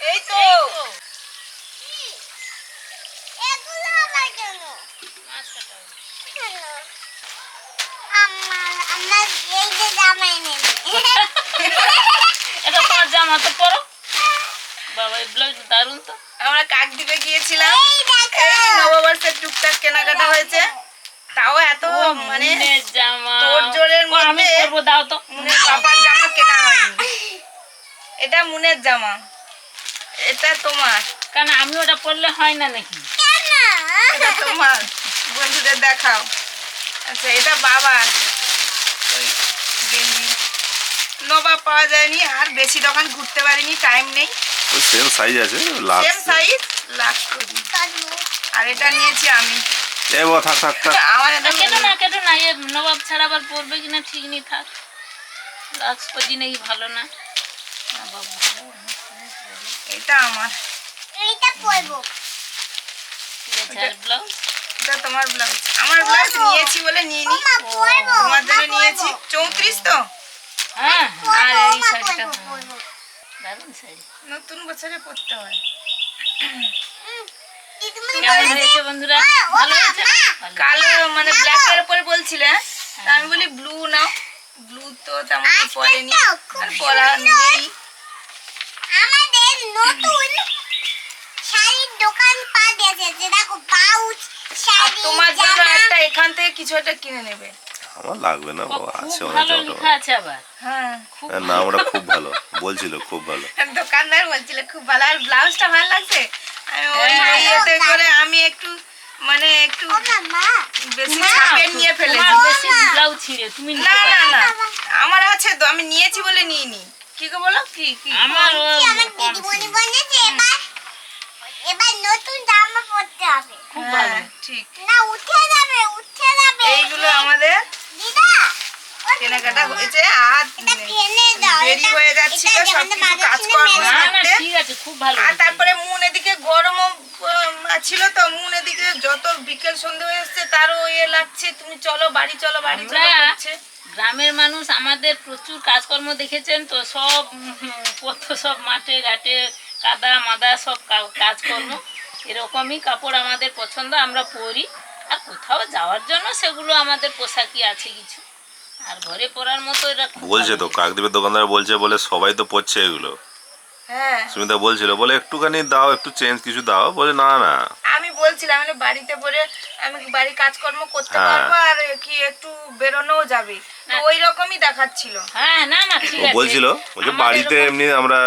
এই তো এগুলো আবার কেন? আমার আমার এই যে জামাই নেবে এটা তোমার জামা তো পরো। বাবা এই ব্লাউজ দারুণ তো। আমরা কাক দিবে গিয়েছিলাম। এই নববর্ষের টুকটাক কেনাকাটা হয়েছে। তাও এত মানে জামা। তোর জোরের আমি মধ্যে- দাও তো। মুনের বাবার জামা কেনা হয়নি। এটা মুনের জামা। এটা তোমার। কারণ আমি ওটা পড়লে হয় না নাকি? এটা তোমার। বন্ধুদের দেখাও। আচ্ছা এটা বাবার। ওই গেঞ্জি। পাওয়া যায়নি আর বেশি দোকান ঘুরতে পারিনি টাইম নেই। সেম সাইজ আছে লাস্ট সেম সাইজ লাখ করি। আর এটা নিয়েছি আমি। এ বাবা থাক থাক থাক। আমার এটা কেটো না কেটো না এ নবাব ছাড়া আবার পরবে কিনা ঠিক নেই থাক। লাক্সপতি নাকি ভালো না। নবাব ভালো এটা আমার। এইটা পরবো। ঠিক আছে আর ব্লাউজ এটা তোমার ব্লাউজ আমার ব্লাউজ নিয়েছি বলে নিয়ে নি তোমার জন্য নিয়েছি চৌত্রিশ তো। হ্যাঁ আর এই শাড়িটা পরবো পরবো দারুণ শাড়ি। নতুন বছরে পরতে হয়। কেমন হয়েছে বন্ধুরা? ভালো হয়েছে? কালো মানে ব্ল্যাক এর উপরে বলছিলে তা আমি বলি ব্লু নাও। ব্লু তো তেমন পরেনি। আর পরা। নেই। নতুন শাড়ির দোকান পা দিয়েছে দেখো পাউচ শাড়ি তোমার জন্য একটা এখান থেকে কিছু একটা কিনে নেবে। আমার লাগবে না বাবা আছে অনেক ভালো লেখা আছে আবার। হ্যাঁ। খুব হ্যাঁ, খুব ভালো বলছিল খুব ভালো। দোকানদার বলছিল খুব ভালো আর ব্লাউজটা ভালো লাগছে? আমি ওই হ্যাঁ। ইয়েতে করে আমি একটু মানে একটু বেশি না, ছাপের নিয়ে ফেলেছি। বেশি ব্লাউজ ছিঁড়ে তুমি না না না। আমার আছে তো আমি নিয়েছি বলে নিয়ে নি কি গো বলো? কি কি? আমার আমার দিদিমণি বলেছে এবার এবার নতুন জামা পরতে হবে। খুব হ্যাঁ, ভালো ঠিক। না উঠে যাবে উঠে যাবে। এইগুলো আমাদের দিদা কেনাকাটা হয়েছে আর এটা দেরি হয়ে যাচ্ছিল সব কিছু কাজকর্ম আর তারপরে মুন এদিকে গরমও উম, ছিল তো মুন এদিকে যত বিকেল সন্ধে হয়ে এসছে তারও ইয়ে লাগছে। তুমি চলো বাড়ি চলো বাড়ি চলো করছে। গ্রামের মানুষ আমাদের প্রচুর কাজকর্ম দেখেছেন তো সব কত সব মাঠে ঘাটে কাদা মাদা সব কাজকর্ম। এরকমই কাপড় আমাদের পছন্দ আমরা পরি। আর কোথাও যাওয়ার জন্য সেগুলো আমাদের পোশাকই আছে কিছু। আর ঘরে পরার মতো এটা খুব বলছে তো। কাকদ্বীপের দোকানদার বলছে বলে সবাই তো পড়ছে এগুলো। সুমিতা বলছিল বলে একটুখানি দাও একটু চেঞ্জ কিছু দাও। বলে না না। আমি বলছিলাম মানে বাড়িতে পরে আমি বাড়ি কাজকর্ম করতে হ্যাঁ। পারব আর কি একটু বেরোনোও যাবে। তো ওই রকমই দেখাচ্ছিল। হ্যাঁ না না ঠিক আছে। বলছিল বলছে বাড়িতে এমনি আমরা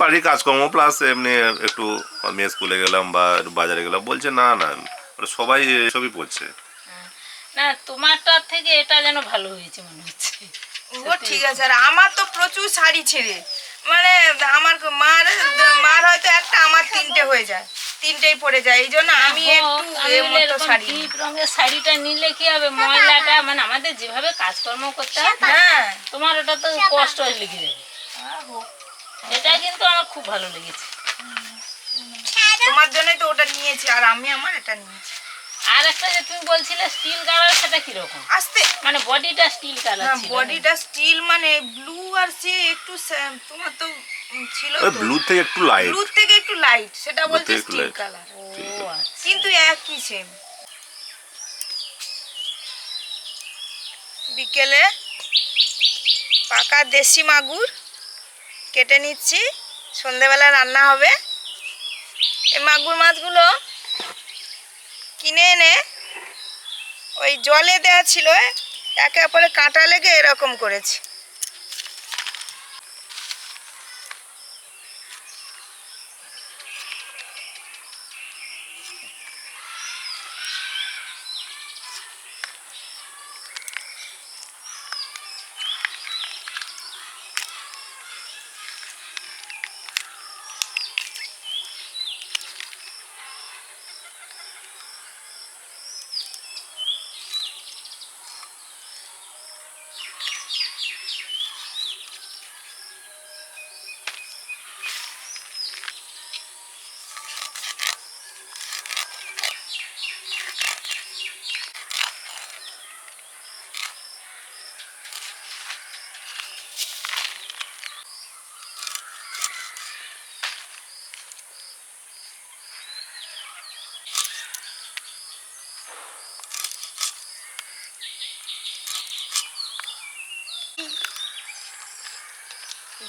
বাড়ির কাজকর্ম প্লাস এমনি একটু মেয়ে স্কুলে গেলাম বা বাজারে গেলাম। বলছে না না সবাই সবই পড়ছে না তোমারটার থেকে এটা যেন ভালো হয়েছে মনে হচ্ছে। ও ঠিক আছে আর আমার তো প্রচুর শাড়ি ছেড়ে। মানে আমার মার মার হয়তো একটা আমার তিনটে হয়ে যায়। তিনটেই পড়ে যায় এই জন্য আমি একটু আমি এর বলি মতো শাড়ি ডিপ রঙের শাড়িটা নিলে কি হবে? ময়লাটা মানে আমাদের যেভাবে কাজকর্ম করতে হয় হ্যাঁ তোমার ওটা তো কষ্ট লেগে যাবে। এটা কিন্তু আমার খুব ভালো লেগেছে। তোমার জন্যই তো ওটা নিয়েছি আর আমি আমার এটা নিয়েছি। আর একটা যে তুমি বলছিলে স্টিল কালার সেটা কীরকম? আস্তে। মানে বডিটা স্টিল কালার ছিল। বডিটা স্টিল মানে ব্লু আর সে একটু তোমার তো ছিল ওই ব্লু থেকে একটু লাইট ব্লু থেকে একটু লাইট সেটা বলছে স্টিল কালার ও কিন্তু একই সেম বিকেলে পাকা দেশি মাগুর কেটে নিচ্ছি। সন্ধেবেলা রান্না হবে। এই মাগুর মাছগুলো কিনে এনে ওই জলে দেওয়া ছিল একে অপরে কাঁটা লেগে এরকম করেছি।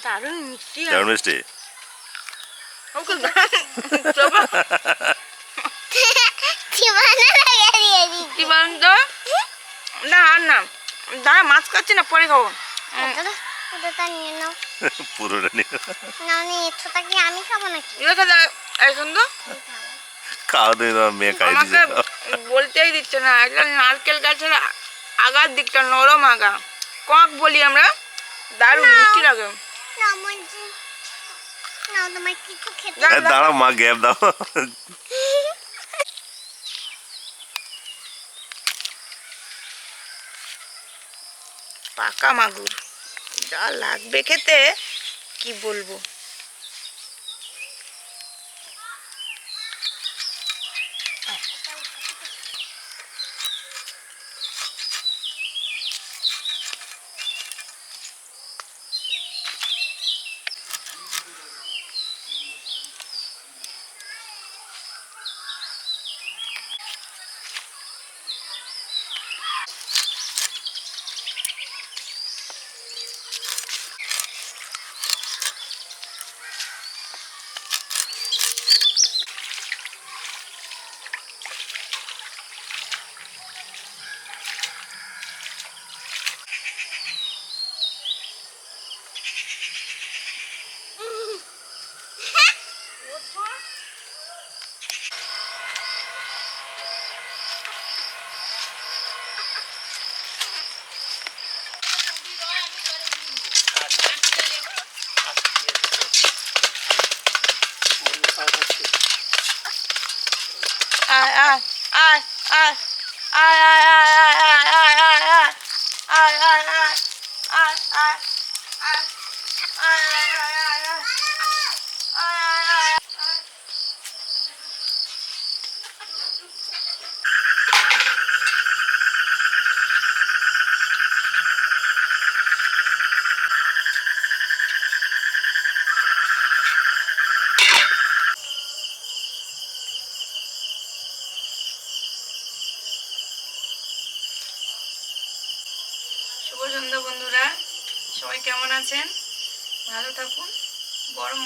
দারুণ মিষ্টি দারুণ মিষ্টি না না দাঁড়া মাছ খাচ্ছি না পরে খাব নিয়ে নাও পুরোটা নিয়ে না কি আমি খাব নাকি এখন তো খাওয়া দিয়ে মেয়ে খাই দিচ্ছে বলতেই দিচ্ছে না একটা নারকেল গাছের আগার দিকটা নরম আগা কক বলি আমরা দারুণ মিষ্টি লাগে দাঁড়াও মা গ্যাপ দাও। পাকা মাগুর। যা লাগবে খেতে কি বলব? ay ay ay ay ay ay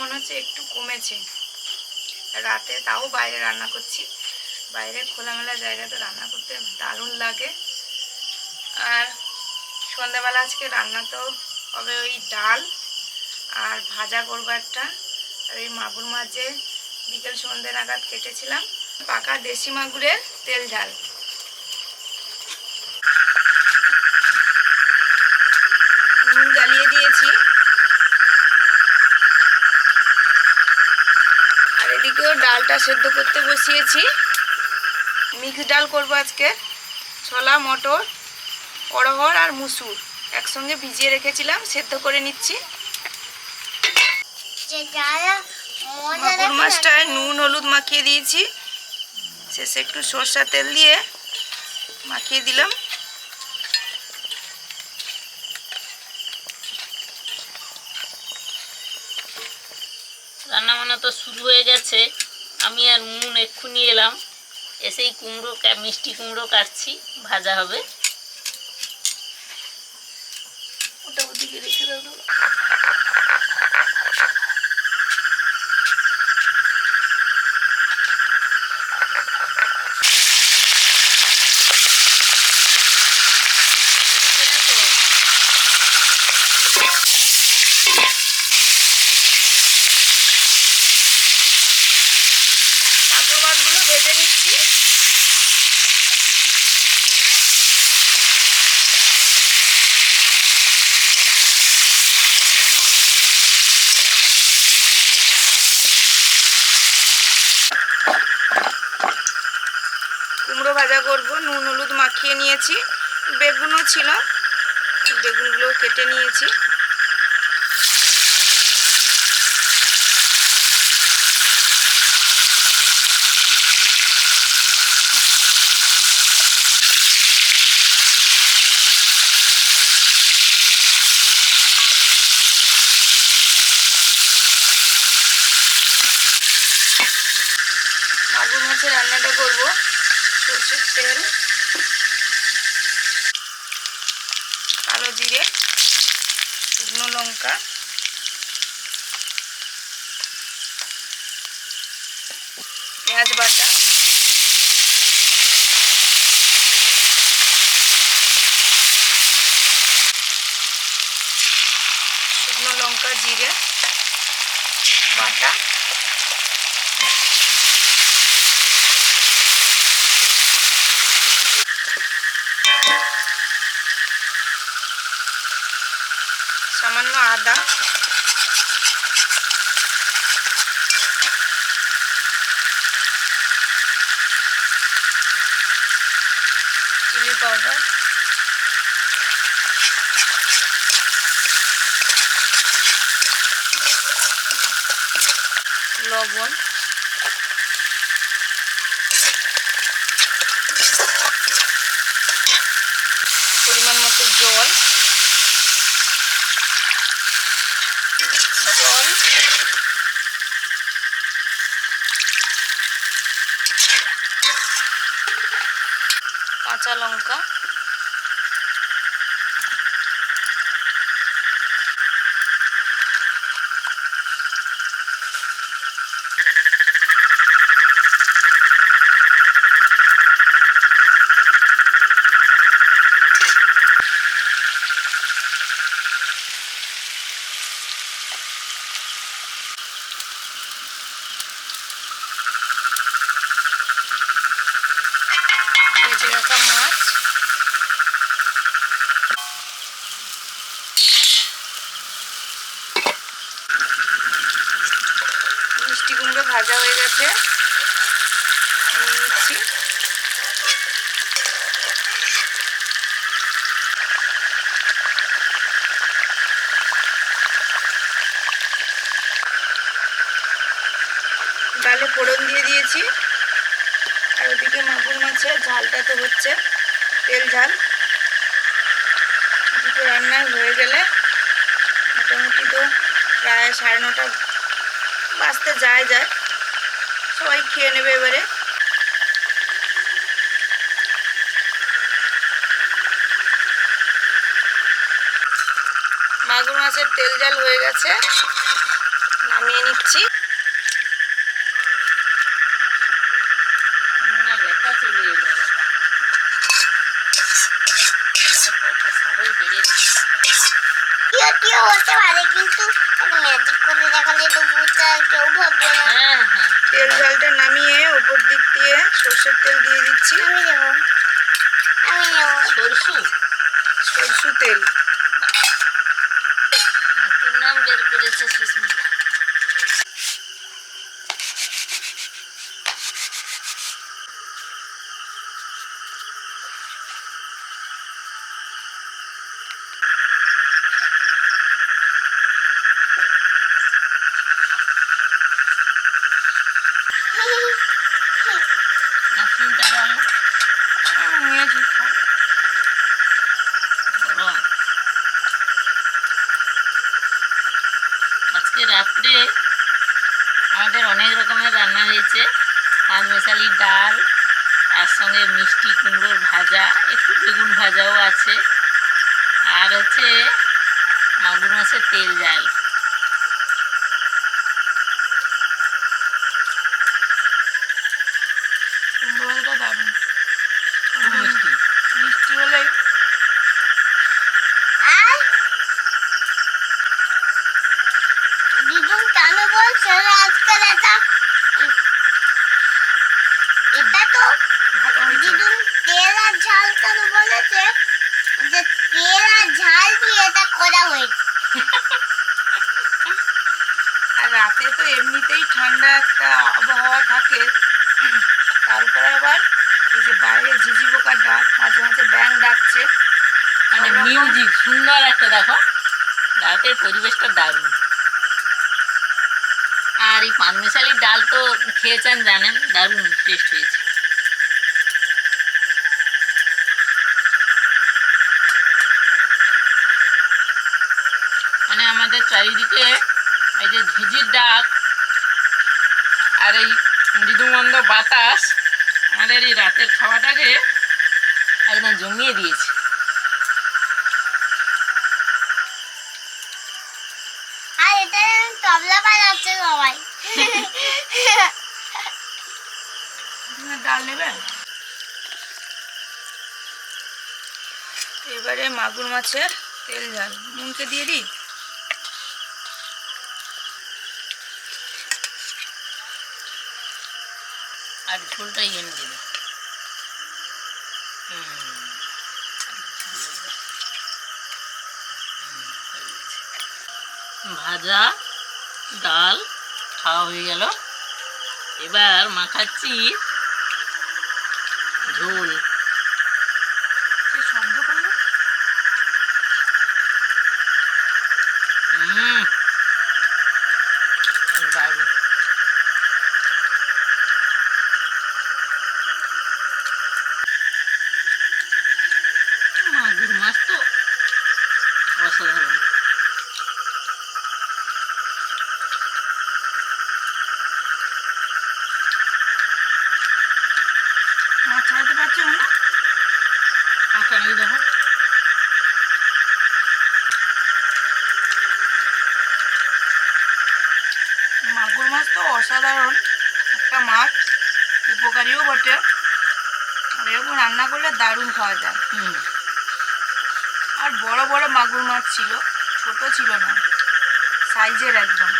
মনে হচ্ছে একটু কমেছে। রাতে তাও বাইরে রান্না করছি। বাইরে খোলামেলা জায়গাতে রান্না করতে দারুণ লাগে। আর সন্ধ্যাবেলা আজকে রান্না তো হবে ওই ডাল আর ভাজা করব একটা। আর এই মাগুর মাঝে বিকেল সন্ধ্যে নাগাদ কেটেছিলাম। পাকা দেশি মাগুরের তেল ঝাল নুন জ্বালিয়ে দিয়েছি আর এদিকেও ডালটা সেদ্ধ করতে বসিয়েছি। মিক্স ডাল করব আজকে। ছোলা মটর অড়হর আর মুসুর একসঙ্গে ভিজিয়ে রেখেছিলাম সেদ্ধ করে নিচ্ছি। মাগুর মাছটায় নুন হলুদ মাখিয়ে দিয়েছি। শেষে একটু সর্ষা তেল দিয়ে মাখিয়ে দিলাম। রান্না বান্না তো শুরু হয়ে গেছে। আমি আর মুন এক্ষুনি এলাম। এসেই কুমড়ো মিষ্টি কুমড়ো কাটছি, ভাজা হবে। ওটা ওদিকে রেখে দাও তো। মাগুর মাছগুলো ভেজে নিচ্ছি কুমড়ো ভাজা করব নুন হলুদ মাখিয়ে নিয়েছি। বেগুনও ছিল। বেগুনগুলো কেটে নিয়েছি। মাগুর মাছের রান্নাটা করব। সরষের তেল। का পেঁয়াজ বাটা শুকনো লঙ্কা জিরে বাটা আদা চিলি পাউডার লবণ পরিমাণ মতো জল জল কাঁচা লঙ্কা ভেজে রাখা মাছ মিষ্টি কুমড়ো ভাজা হয়ে গেছে নিয়ে নিচ্ছি ডালে ফোড়ন দিয়ে দিয়েছি। আর ওদিকে মাগুর মাছের ঝালটা তো হচ্ছে তেল ঝাল। দুটো রান্না হয়ে গেলে মোটামুটি তো প্রায় সাড়ে নটা বাজতে যায় যায়। সবাই খেয়ে নেবে এবারে। মাগুর মাছের তেল জাল হয়ে গেছে। নামিয়ে নিচ্ছি না ব্যথা চলে এলো আমার কত সাহস বেড়েছে কেউ কেউ হতে পারে কিন্তু ম্যাজিক করে দেখালে তো বুঝতে কেউ ভাববে না। হ্যাঁ হ্যাঁ তেল ঝালটা নামিয়ে উপর দিক দিয়ে সর্ষের তেল দিয়ে দিচ্ছি। আমি নেব। আমি নেব। সরষু? সরষু তেল নতুন নাম বের করেছে সুস্মিতা নাসরিনটা ডালো আহ, নিয়েছি খাও। গরম আজকে রাত্রে আমাদের অনেক রকমের রান্না হয়েছে আর মেশালি ডাল তার সঙ্গে মিষ্টি কুমড়োর ভাজা একটু বেগুন ভাজাও আছে। আর হচ্ছে মাগুর মাছের তেল জাল কুমড়ো ভাজাটা দারুণ খুব মিষ্টি মিষ্টি হলে আর দিদুন কেন বলছে আজকাল এটা এটা তো ভালো হয়েছে দিদুন তেল আর ঝাল কেন বলেছে যে তেল আর ঝাল দিয়ে এটা করা হয়েছে আর রাতে তো এমনিতেই ঠান্ডা একটা আবহাওয়া থাকে। তারপরে আবার এই যে বাইরে ঝিঝি পোকার ডাক মাঝে মাঝে ব্যাং ডাকছে। মানে মিউজিক সুন্দর একটা দেখো। রাতের পরিবেশটা দারুণ। আর এই পানমেশালির ডাল তো খেয়েছেন জানেন? দারুণ টেস্ট হয়েছে। মানে আমাদের চারিদিকে এই যে ঝিঝির ডাক আর এই মৃদুমন্দ বাতাস আমাদের এই রাতের খাওয়াটাকে একদম জমিয়ে দিয়েছে। ডাল নেবে? এবারে মাগুর মাছের তেল ঝাল। নুনকে দিয়ে দিই? আর ফুলটাই এনে দেবে। ভাজা ডাল খাওয়া হয়ে গেল। এবার মাখাচ্ছি ঝোল সে শব্দ করল হুম দারুণ মাগুর মাছ তো অসাধারণ মাছ ছাড়াতে পারছ না কাঁচা নাকি দেখো মাগুর মাছ তো অসাধারণ একটা মাছ উপকারীও বটে আর এরকম রান্না করলে দারুণ খাওয়া যায়। আর বড় বড় মাগুর মাছ ছিল ছোট ছিল না সাইজের একদম।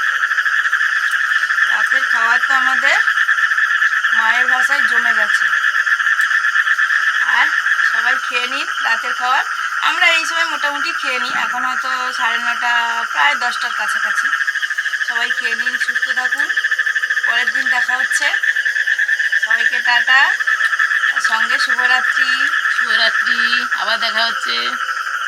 রাতের খাবার তো আমাদের মায়ের ভাষায় জমে গেছে। আর সবাই খেয়ে নিন রাতের খাবার। আমরা এই সময় মোটামুটি খেয়ে নিই এখন হয়তো সাড়ে নটা প্রায় দশটার কাছাকাছি। সবাই খেয়ে নিন সুস্থ থাকুন। পরের দিন দেখা হচ্ছে। সবাইকে টাটা। সঙ্গে শুভরাত্রি। শুভরাত্রি আবার দেখা হচ্ছে।